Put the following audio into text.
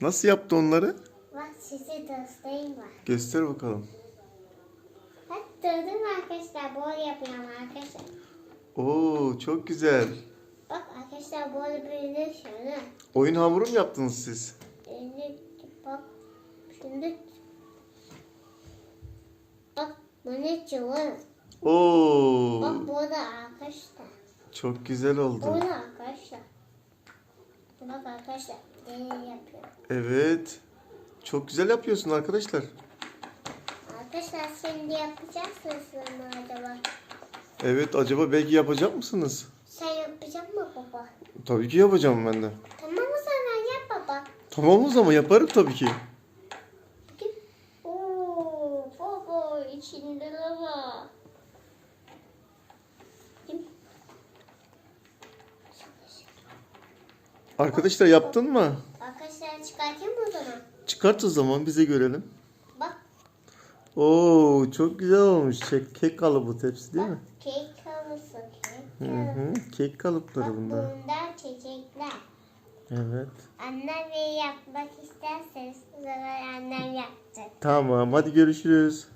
Nasıl yaptı onları? Bak size göstereyim bak. Göster bakalım. Bak gördün mü arkadaşlar? Bol yapıyorum arkadaşlar. Oo çok güzel. Bak arkadaşlar bol böyle şöyle. Oyun hamuru mu yaptınız siz? Elini bak. Şimdi Bak bu ne çuval. Oo Bak bu da arkadaşlar. çok güzel Bu oldu. da arkadaşlar. Bak arkadaşlar. Yapıyorum. Evet. Çok güzel yapıyorsun arkadaşlar. Arkadaşlar şimdi yapacaksınız mı acaba? Evet acaba belki yapacak mısınız? Sen yapacak mı baba? Tabii ki yapacağım ben de. Tamam o zaman yap baba. Tamam o zaman yaparım tabii ki. Bakayım. Oo, baba içinde lava. Arkadaşlar yaptın mı? Arkadaşlar çıkartayım mı o zaman? Çıkart o zaman bize görelim. Bak. Oo çok güzel olmuş. Kek, kek kalıbı tepsi değil bak mi? kek kalısı kek Hı hı. Kek kalıpları Bak bunlar. bunlar çiçekler. Evet. Annem yapmak isterseniz o zaman annem yapacak. Tamam hadi görüşürüz.